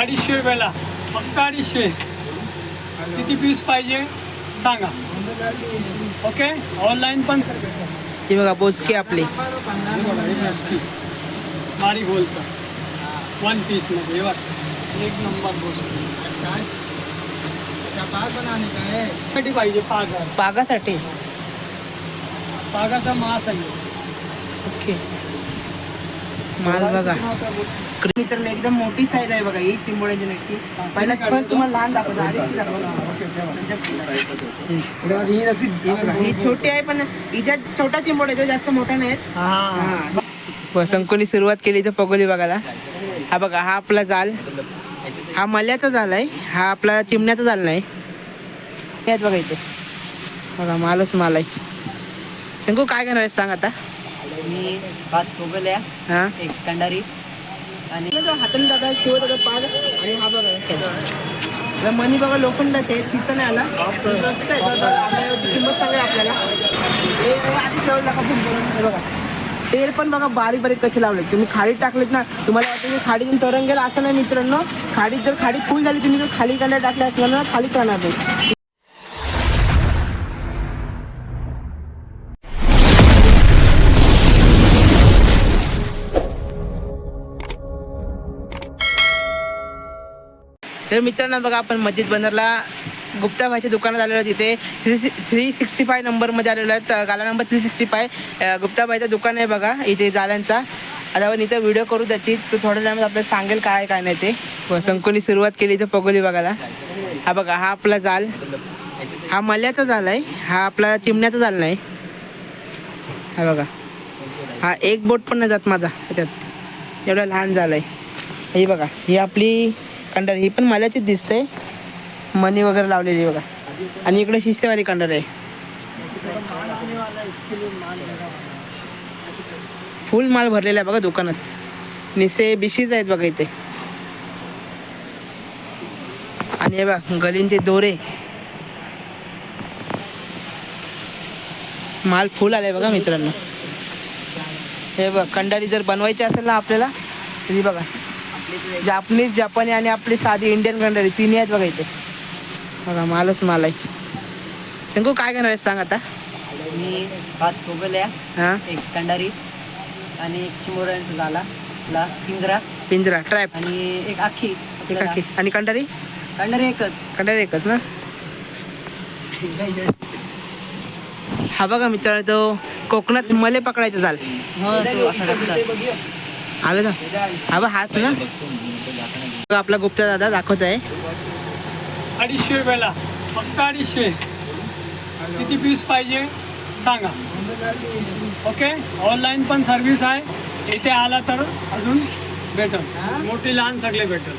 अडीचशे रुपयाला. फक्त अडीचशे. किती पीस पाहिजे? सांगा. ओके? ऑनलाईन पण ही बघा बोचकी आपली. मारी गोलचा वन पीसमध्ये हे बघ. एक नंबर गोष्ट किती पाहिजे पागा पागासाठी? पागाचा मास आहे. ओके. माल बघा. मित्रांनो एकदम मोठी साईज आहे बघा ही चिंबोड्याची नक्की पहिला पण तुम्हाला लहान दाखवतो? ही ही छोटी आहे पण हिच्या छोटा चिंबोड्या जास्त मोठा नाही हा. संकोनी सुरुवात केली तर पगोली बघायला. हा बघा हा आपला जाल. हा मल्याचा जाल आहे हा आपला चिमण्याचा जाल नाही. हे आहेत बघा इथे. बघा मालच माल आहे. शंकू काय करणार आहे सांग आता? मी पाच कोगल्या हा? एक कंडारी आणि हाताने दादा शिव दादा पाग आणि हा बघा मनी बघा लोखंडाचे चिचा नाही आला. रस्ता आहे आपल्याला किंमत सांगेल आपल्याला. आधी जवळ दाखवा तुम्ही. बघा. तेल पण बघा बारीक बारीक कसे लावले तुम्ही खाडीत टाकलेत ना तुम्हाला वाटतं की खाडीतून तरंग गेला असं नाही मित्रांनो. खाडीत जर खाडी फुल झाली तुम्ही जर खाली कांदा टाकले असणार ना खालीच राहणार नाही. तर मित्रांनो बघा आपण मस्जिद बंदरला गुप्ता भाईच्या दुकानात आलेलो तिथे थ्री थ्री सिक्स्टी फाय नंबरमध्ये आलेलो आहेत. गाला number three sixty five Gupta भाईचं दुकान आहे बघा इथे जाल्यांचा आता आपण इथं व्हिडिओ करू त्याची. तो थोड्या टायमात आपल्याला सांगेल काय काय नाही ते. हो, संकोनी सुरुवात केली इथं पगोली बघायला. हा बघा हा आपला जाल. हा मल्याचा जाल आहे. हा आपला चिमण्याचा जाल नाही. हा बघा. हा एक बोट पण नाही जात माझा ह्याच्यात. एवढा लहान जाल आहे. हे बघा ही आपली कंडर ही पण मल्याचीच दिसते. मनी वगैरे लावलेली बघा. आणि इकडे शिस्तेवाली कंडर आहे. फुल माल भरलेला आहे बघा दुकानात. निसे बिशीच आहेत बघा इथे. आणि हे बघा गलींचे दोरे. माल फुल आलाय बघा मित्रांनो. हे बघ कंडारी जर बनवायची असेल ना आपल्याला तरी बघा. जापनीज जपानी आणि आपली साधी इंडियन कंडारी तिन्ही आहेत बघा इथे. बघा मालच माल आहे. शंकू काय करणार आहे सांग आता? मी पाच कोगल्या हा? एक कंडारी आणि एक चिमोऱ्यांचा झाला पिंजरा पिंजरा ट्रॅप आणि एक आखी. एक आखी. आणि कंडारी कंडारी एकच. कंडारी एकच ना? हा बघा मित्रांनो तो कोकणात मले पकडायचा झाल. हो. आलं ना हा हाच ना आपला गुप्ता दादा दाखवत आहे. अडीचशे रुपयाला. फक्त अडीचशे. किती पीस पाहिजे? सांगा. ओके? ऑनलाईन पण सर्विस आहे. इथे आला तर अजून भेटल. मोठी लहान सगळे भेटल.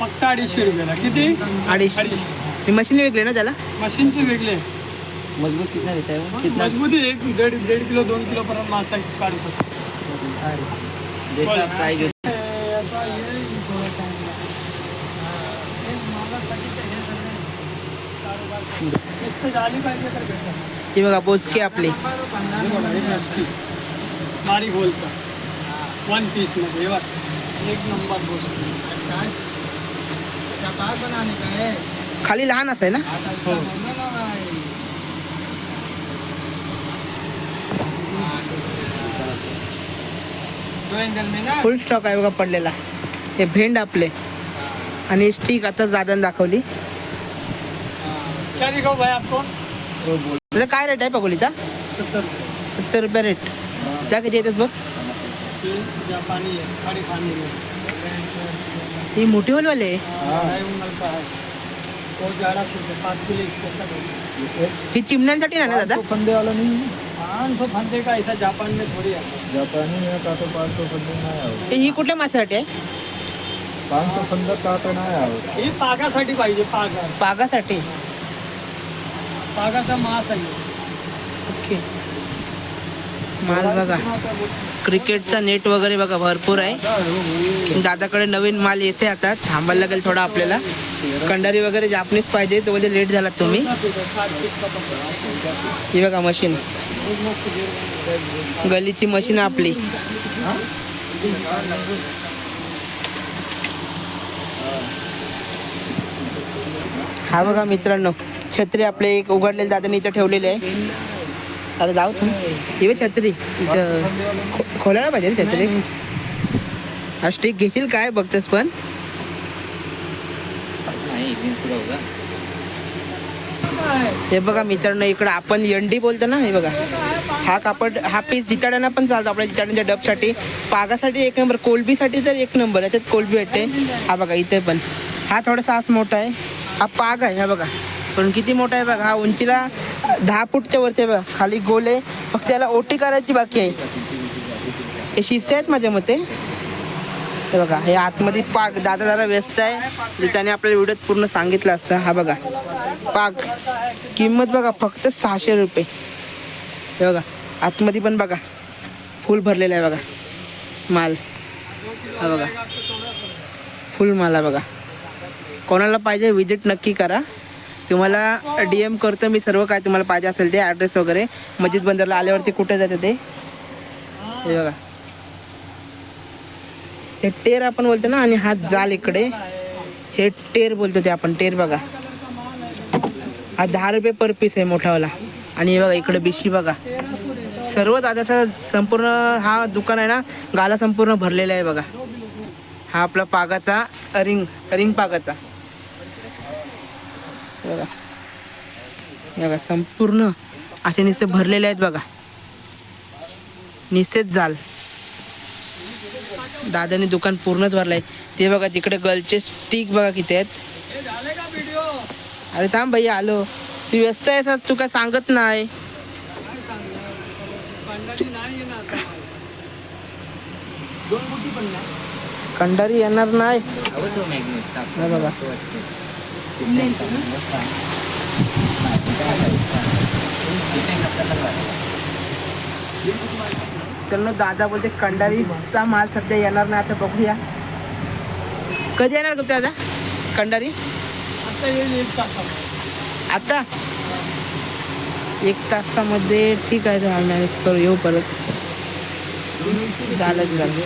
फक्त अडीचशे रुपयाला. किती? अडीचशे. अडीचशे. ही मशीन वेगळी ना त्याला? मशीनचे वेगळे मजबूत है कितना मजबूती एक दीड दीड किलो दोन किलो पर्यंत मासा काढू शकतो. जैसा प्राइस ही बघा बोचकी आपली. मारी गोलचा वन पीसमध्ये बघ. एक नंबर गोष्ट खाली लहान असते ना फुल स्टॉक आहे बघा पडलेला. हे भेंड आपले. आणि स्टिक आता दादाने दाखवली. त्याचा काय रेट आहे पगोलीचा? सत्तर. सत्तर रुपये रेट त्या किती येतात बघ. है ही मोठी होलवाले ढाई उंगल का है बहुत ज़्यादा शुद्ध है पाँच किलो स्पेशल है ही चिमण्यांसाठी ना दादा? फंदे का ऐसा जापान में थोड़ी है। जापानी में का तो पाँच सौ फंदे नाही आहोत हे। ही कुठल्या माशासाठी आहे? पाच सौ फंदे का तो नाही आहोत ही पागासाठी पाहिजे पागा. पागासाठी? पागाचा मास आहे. ओके. माल बघा. क्रिकेटचा नेट वगैरे बघा भरपूर आहे. दादाकडे नवीन माल येते आता थांबायला लागेल थोडा आपल्याला. कंडारी वगैरे जापनीच पाहिजे तो म्हणजे लेट झालात तुम्ही. ही बघा मशीन. गलीची मशीन आपली. हा बघा मित्रांनो छत्री आपले एक उघडलेले दादाने इथं ठेवलेले आहे. आता जाऊ तुम्ही. छत्री. इथं खोलायला पाहिजे छत्री. हा स्टिक घेशील काय? बघतेस पण. हे बघा मित्रांनो इकडं आपण यंडी बोलतो ना हे बघा. हा कापड हा पीस जिताड्यांना पण चालतो आपल्या जिताड्यांच्या डबसाठी. पागासाठी एक नंबर कोलबीसाठी तर एक नंबर याच्यात कोलबी भेटते. हा बघा इथे पण. हा थोडासा आज मोठा आहे. हा पाग आहे हा बघा. पण किती मोठा आहे बघा हा उंचीला दहा फूटच्या वरती आहे बघा. खाली गोल आहे. फक्त त्याला ओटी करायची बाकी आहे. हे शिस्से आहेत माझ्या मते. हे बघा हे आतमध्ये पाक दादा दादा व्यस्त आहे. जे त्याने आपल्या व्हिडिओत पूर्ण सांगितलं असतं. हा बघा पाक. किंमत बघा फक्त सहाशे रुपये. हे बघा आतमध्ये पण बघा फुल भरलेलं आहे बघा माल. हा बघा फुल माल आहे बघा. कोणाला पाहिजे विजिट नक्की करा. तुम्हाला डी एम करतो मी सर्व काय तुम्हाला पाहिजे असेल ते ॲड्रेस वगैरे. मस्जिद बंदरला आल्यावरती कुठे जाते ते. हे बघा. हे टेर आपण बोलतो ना आणि हा जाल इकडे. हे टेर बोलतो ते आपण टेर बघा. हा दहा रुपये पर पीस आहे मोठावाला. आणि हे बघा इकडे बिशी बघा. सर्व दादाचा संपूर्ण हा दुकान आहे ना गाला संपूर्ण भरलेला आहे बघा. हा आपला पागाचा रिंग रिंग पागाचा. बघा. बघा संपूर्ण असे निस्ते भरलेले आहेत बघा. निस्तेच जाल. दादाने दुकान पूर्णच भरलंय. ते बघा तिकडे गर्लचे स्टिक बघा किती आहेत. अरे थांब भैया आलो. तू व्यस्त आहेस तू काय सांगत नाही. येणार कंडारी येणार नाही. बघा. चल दादा बोलते कंडारीचा माल सध्या येणार नाही आता बघूया. कधी येणार गुप्ता दादा? कंडारी? आता येईल एक तासात आता? एक तासामध्ये ठीक आहे तर मॅनेज करू येऊ परत. झालं झालं.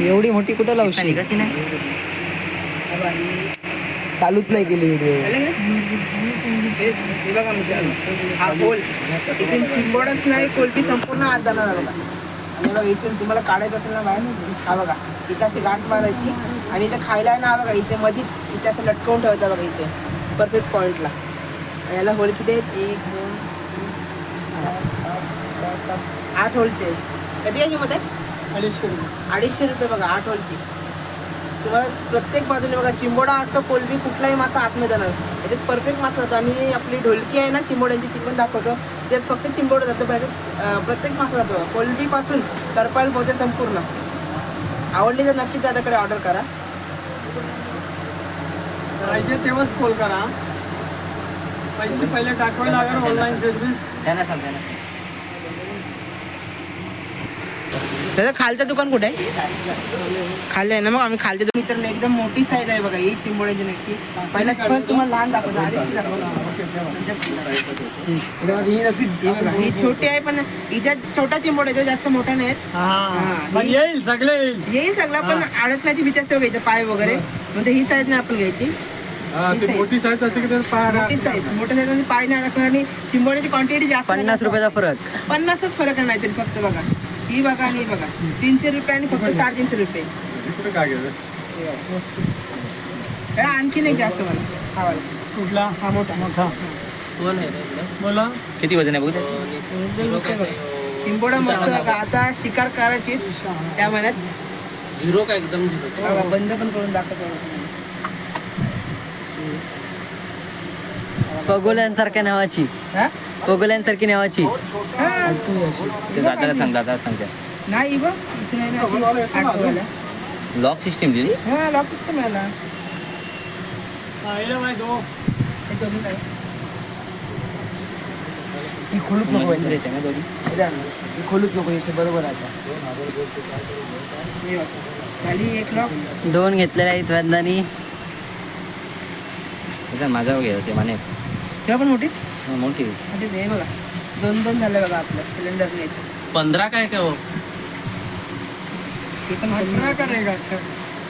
एवढी मोठी कुठं लावशी चालूच नाही केली व्हिडिओ हा इथून चिंबोडच नाही कोलटी संपूर्ण आत जाणार आहे बघा. आणि बघा इथून तुम्हाला काढायचं असेल ना बाहेर हा बघा. इथं अशी गाठ मारायची आणि इथं खायला आहे ना बघा इथे मध्ये इथे असं लटकवून ठेवायचं बघा इथे. परफेक्ट पॉईंटला याला होल किती आहेत? एक दोन सात, आठ होलचे आहेत. कधी याची मध्ये अडीचशे रुपये. अडीचशे रुपये बघा आठ होलची तुम्हाला प्रत्येक बाजूने बघा चिंबोडा असं कोलबी कुठलाही मासा आतमध्ये जाणार. याच्यात परफेक्ट मासा जातो आणि आपली ढोलकी आहे ना चिंबोड्यांची ती पण दाखवतो. त्यात फक्त चिंबोडं जातं. पण याच्यात प्रत्येक मासा जातो. कोलबीपासून करपाल पोहोचे संपूर्ण. आवडली तर नक्कीच दादाकडे ऑर्डर करा. पाहिजे तेव्हाच कॉल करा. पैसे पहिले टाकवावे लागेल ऑनलाईन सर्व्हिस त्याचं खालचं दुकान कुठे आहे? खाली आहे ना मग आम्ही खालच्या दुकान मित्रांनो एकदम मोठी साईज आहे बघा ही चिंबोड्याची नक्की पहिला पण तुम्हाला लहान दाखवतो आधी. ही ही छोटी आहे पण हिच्या छोटा चिंबोड्याच्या जास्त मोठा नाही आहेत. हा ही- येईल सगळे येईल. सगळा पण अडकण्याची भीती असते बघा इथं पाय वगैरे. म्हणजे ही साईज नाही आपण घ्यायची. हा ती मोठी साईज असते की मोठ्या साईज आणि पाय नाही अडकणार आणि चिंबोड्याची क्वांटिटी जास्त. पन्नास रुपयाचा फरक. पन्नासच फरक आहे नाहीतरी फक्त बघा. ही बघा आणि ही बघा. तीनशे रुपये आणि फक्त साडेतीनशे रुपये. इकडे काय घ्यायचं? हे आणखी नाही जास्त मला. हा वाला. कुठला? हा मोठा. मोठा. बोला किती वजन आहे बघू चिंबोडा मस्त बघा आता शिकार करायची त्या महिन्यात झिरो का एकदम झिरो? बघा, बंद पण करून दाखवतो पगोल्यांसारख्या नावाची. हा? पगोल्यांसारखी नावाची. हा. ते दादाला सांग दादा सांगते नाही बघ इथे नाही ना अशी आठवलं. लॉक सिस्टीम दिली? हा लॉक हो खोलूच नको ना हे खोलूच नको बरोबर आता. खाली एक लॉक दोन घेतलेल्या आहेत वंदानी. माझा घे असे माने तेव्हा पण मोठी हा, मोठी हे बघा दोन दोन झाले बघा आपलं. सिलेंडर नाही पंधरा काय हो?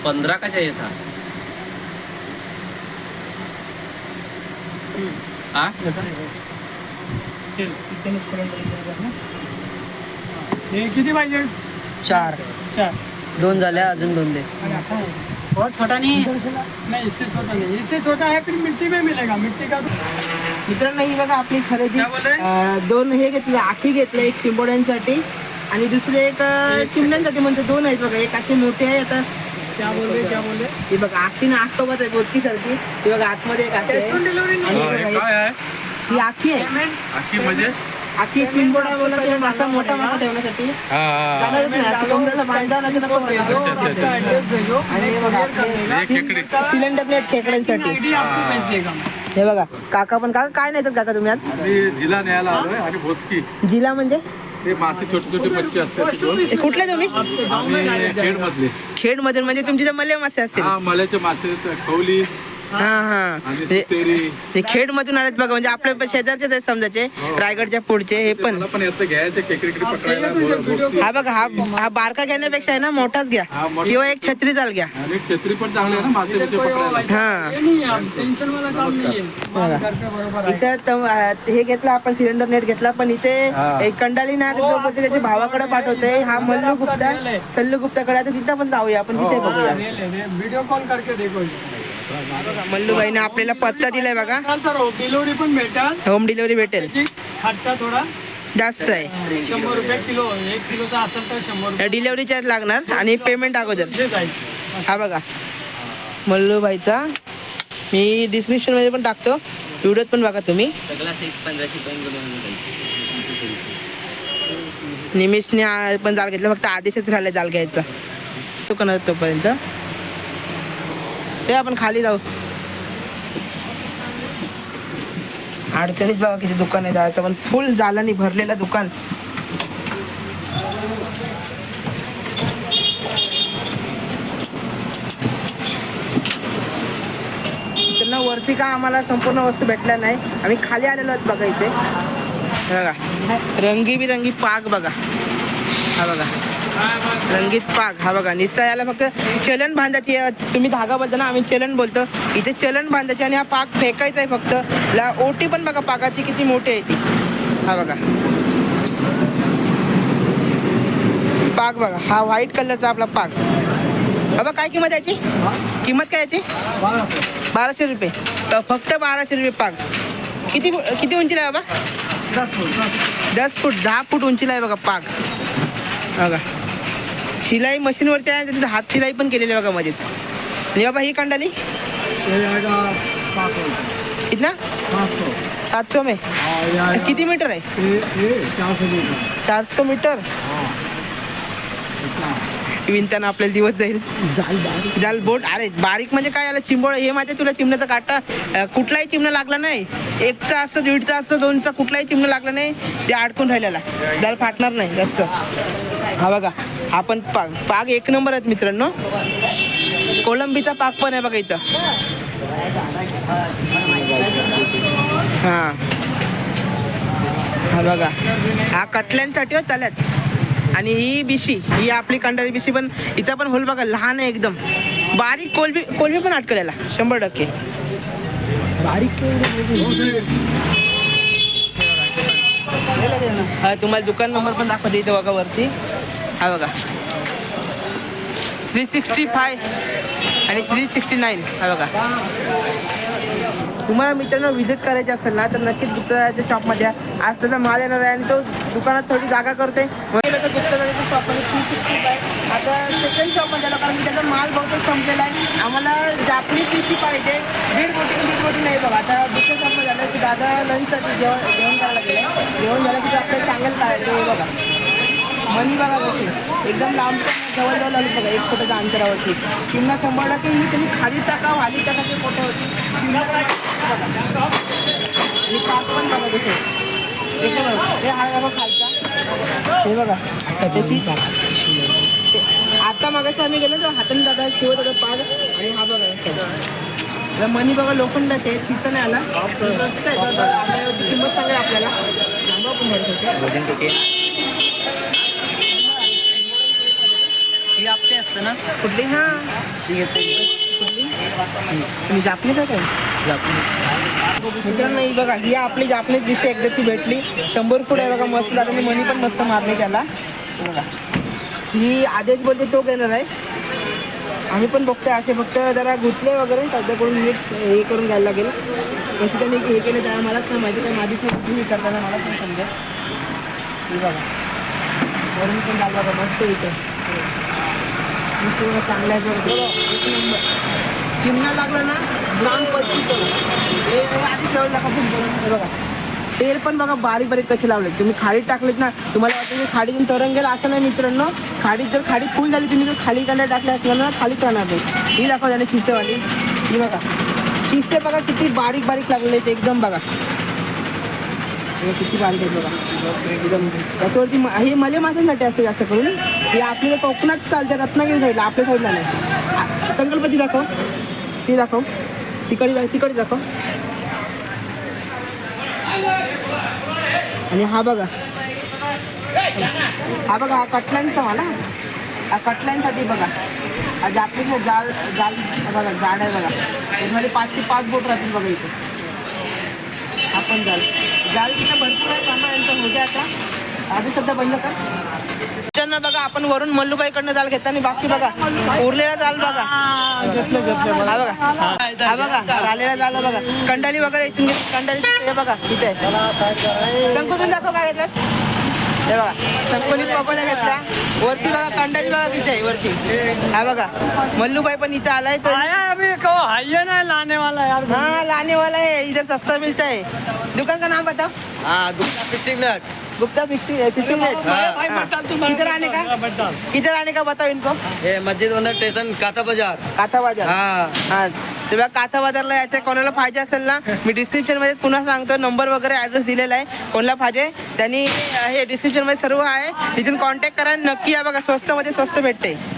पंधरा का चाहिए था? हाँ पर्यंत जायचं ना. हे किती पाहिजे? चार. चार. दोन झाल्या अजून दोन दे. बहुत छोटा नाही. नहीं इससे छोटा नहीं. इससे छोटा है फिर मिट्टी में मिलेगा. मिट्टी का मित्रांनो ही बघा आपली खरेदी. दोन हे घेतले आखी घेतले एक चिंबोड्यांसाठी आणि दुसरे एक चिमण्यांसाठी म्हणजे दोन आहेत बघा एक अशी मोठी आहे आता क्या बोल रहे क्या बोल रहे ही बघा आखी ना आखोबत आहे बोलकी सारखी ही बघा आतमध्ये एक आखी आहे. हे आखी आहे. आखी म्हणजे आखी चिंबोडा बोला मासा मोठा मासा ठेवण्यासाठी. असं आणि सिलेंडर प्लेट खेकड्यांसाठी. हे बघा काका पण काका काय नाही काका तुम्ही आज? आणि जिला न्यायला आलोय आणि भोसकी. जिला म्हणजे? ते मासे छोटे छोटे बच्चे असतात कुठले तुम्ही? आम्ही खेड मधले खेड मधून म्हणजे तुमची तर मले मासे असतील. हा मल्याचे मासे खवली हा हा. म्हणजे तेरी. खेड मधून आलेत बघा म्हणजे आपल्या शेजारचेच आहेत समजाचे रायगडच्या पुढचे हे पण. येतं घ्यायचे पकडायला. हा बघा हा हा बारका घेण्यापेक्षा आहे ना मोठाच घ्या. हा, मोठा. किंवा एक छत्री चाल घ्या. आणि छत्री पण चांगली आहे ना मासे बिसे पकडायला हा. नहीं है वाला काम है माल बरोबर आहे. इथं अं, हे घेतलं आपण सिलेंडर नेट घेतला पण इथे हा. एक कंडाली ना तो बोलते त्याच्या भावाकडे पाठवते हा मल्लू गुप्ता सल्लू गुप्ताकडे आता तिथं पण जाऊया आपण तिथे बघूया. व्हिडिओ कॉल करके देखो मल्लूबाईने आपल्याला पत्ता दिलाय बघा. डिलिव्हरी पण भेटाल. होम डिलिव्हरी भेटेल खर्च थोडा जास्त आहे. शंभर रुपये किलो एक किलोचा असेल तर शंभर रुपये. डिलिव्हरी चार्ज लागणार आणि पेमेंट अगोदर. जे जाईल हा बघा. मल्लूबाईचा. मी डिस्क्रिप्शनमध्ये पण टाकतो. व्हिडिओत पण बघा तुम्ही. निमिषने आ- पण जाल घेतला. फक्त आदेशच राहिला जाल घ्यायचा. दुकानात तोपर्यंत. ते आपण खाली जाऊ. अडचणीत बघा किती दुकान आहे जायचं पण फुल जालानी भरलेलं दुकान. त्यांना वरती का आम्हाला संपूर्ण वस्तू भेटल्या नाही. आम्ही खाली आलेलो आहोत बघा इथे. बघा. रंगीबिरंगी पाक बघा. हा बघा. रंगीत पाक हा बघा निस्ता याला फक्त चलन बांधायची. तुम्ही धागा बोलता ना आम्ही चलन बोलतो. इथे चलन बांधायची आणि हा पाक फेकायचा आहे फक्त. ला ओटी पण बघा पाकाची किती मोठी आहे ती. हा बघा. पाक बघा हा व्हाईट कलरचा आपला पाक बाबा काय किंमत याची? किंमत काय याची? बाराशे. रुपये. तर फक्त बाराशे रुपये पाक किती किती उंचीला आहे बाबा? दस फूट दहा फूट उंचीला आहे बघा पाक बघा. शिलाई मशीनवरती आहे त्याच्यात हात शिलाई पण केलेली बघा मध्ये आणि बाबा ही कंडाली? कितना सात सौ में. किती मीटर आहे? चारशे मीटर. विणताना आपल्याला दिवस जाईल. जाल जाल बोट. अरे बारीक म्हणजे काय आलं चिंबोळ? हे माहिती आहे तुला चिमण्याचा काटा? कुठलाही चिमणं लागला नाही. एकचा असतं दीडचा असतं दोनचा कुठलाही चिमणं लागलं नाही. ते अडकून राहिलेला. जाल फाटणार नाही जास्त. हा बघा हा पण पाक पाक एक नंबर आहेत मित्रांनो. कोलंबीचा पाक पण आहे बघा इथं. हा. हा बघा हा कटल्यांसाठी हो आणि ही बिशी ही आपली कंडारी बिशी पण हिचा पण होल बघा लहान आहे एकदम. बारीक कोलबी कोलबी पण अटकलेला शंभर टक्के. बारीक तुम्हाला दुकान नंबर पण दाखवते इथं बघा वरती. हा बघा. थ्री सिक्स्टी फाय आणि थ्री सिक्स्टी नाईन हा बघा. तुम्हाला मित्रांनो व्हिजिट करायची असेल ना तर नक्कीच गुप्तदाच्या शॉपमध्ये आज त्याचा माल येणार आहे आणि तो दुकानात थोडी जागा करते. म्हणून तर गुप्तदाच्या शॉपमध्ये थ्री सिक्स्टी फाय आता सेकंड शॉपमध्ये आलो कारण की त्याचा माल बहुतेक संपलेला आहे. आम्हाला जापनी पिशी पाहिजे. दीड मोठी दीड मोठी नाही बघा. आता दुसऱ्या शॉपमध्ये आलं की दादा लंचसाठी जेवण जेवण करायला गेलं. जेवण झालं की आपल्याला सांगायला काय ते बघा. मनी बघा कशी एकदम लांब जवळजवळ आली बघा एक फुटाच्या अंतरावरती. चिमणा शंभर टक्के ही तुम्ही खाली टाका वाली टाका ते फोटो. आणि पाक पण बघा कसे हे बघा हे बघा खालचा. हे बघा. त्याची ते- आता मागाशी आम्ही गेलो तर हाताने दादा शिवत होता पाग. आणि हा बघा. मनी बघा लोखंडाचे चित्र नाही आला. दादा. किंमत सांगेल आपल्याला थांबा पण म्हणत होते वजन किती आहे? ही आपल्या असते ना. कुठली? हा. ती घेते तुम्ही जापनीच आहे काय? मित्रांनो ही बघा ही आपली जापनीज डिश एकदाची भेटली. शंभर फूट आहे बघा मस्त दादाने मनी पण मस्त मारले त्याला. बघा. ही आदेश बोलते तो घेणार आहे. आम्ही पण बघतोय असे फक्त जरा गुंतले वगैरे त्याच्याकडून नीट हे करून घ्यायला लागेल. कशी त्यांनी हे केलं त्याला मलाच नाही माहिती काय माझी ती हे करताना मला पण समजेल हे बघा. वरून पण बघा मस्त इथं. मी. एक नंबर चिमणा लागला ना ग्राम हे आधी हे बघा. तेल पण बघा बारीक बारीक कसे लावले तुम्ही खाडीत टाकलेत ना तुम्हाला वाटतं की खाडीतून तरंग गेला असं नाही मित्रांनो. खाडीत जर खाडी फुल झाली तुम्ही जर खाली कांदा टाकले असलं ना खालीच राहणार नाही. ही दाखवा झाली शिस्तेवाली. ही बघा. शिस्ते बघा किती बारीक बारीक लागलेले आहेत एकदम बघा. किती बारीक आहेत बघा. एकदम. त्याच्यावरती हे मले माशांसाठी असते जास्त करून. हे आपली कोकणात चालते रत्नागिरी साईडला आपल्या साईडला नाही. आ- संकल्पती दाखव. ती दाखव. तिकडे जा तिकडे दाखव. आणि हा बघा. हा बघा हा कटल्यांचा मला हा कटल्यांसाठी बघा. हा जापनीचा जाल जाल बघा जाड आहे बघा. त्याच्यामध्ये पाचशे पाच बोट राहतील बघा इथे. आपण जाल जाल तिथं भरपूर आहे कामा यांचं होते आता. आधी सध्या बंद कर. त्यांना बघा आपण वरून मल्लूबाईकडनं जाल घेता आणि बाकी बघा उरलेला जाल बघा. हा बघा. हा बघा राहिलेला जाल बघा. कंडाली वगैरे इथून घेत कंडाली हे बघा इथे. आहे. शंकुतून दाखव काय घेतलं हे बघा शंकुनी पकोड्या घेतल्या. वरती बघा कंडाली बघा किती आहे वरती. हा बघा मल्लूबाई पण इथं आलाय तर हाँ लाने वाला है इधर सस्ता मिलता है दुकान का नाम बताओ हा नट गुप्ता फिफ्टी किधर आने का? आने का बताओ इनको? हे मस्जिद बंदर स्टेशन काता बाजार. काथा बाजार. हा. हा. बघा काथा बाजारला यायचं कोणाला पाहिजे असेल ना मी डिस्क्रिप्शनमध्ये पुन्हा सांगतो नंबर वगैरे ऍड्रेस दिलेला आहे. कोणाला पाहिजे त्यांनी हे डिस्क्रिप्शनमध्ये सर्व आहे. तिथून कॉन्टॅक्ट करा नक्की या बघा स्वस्त मध्ये स्वस्त भेटते.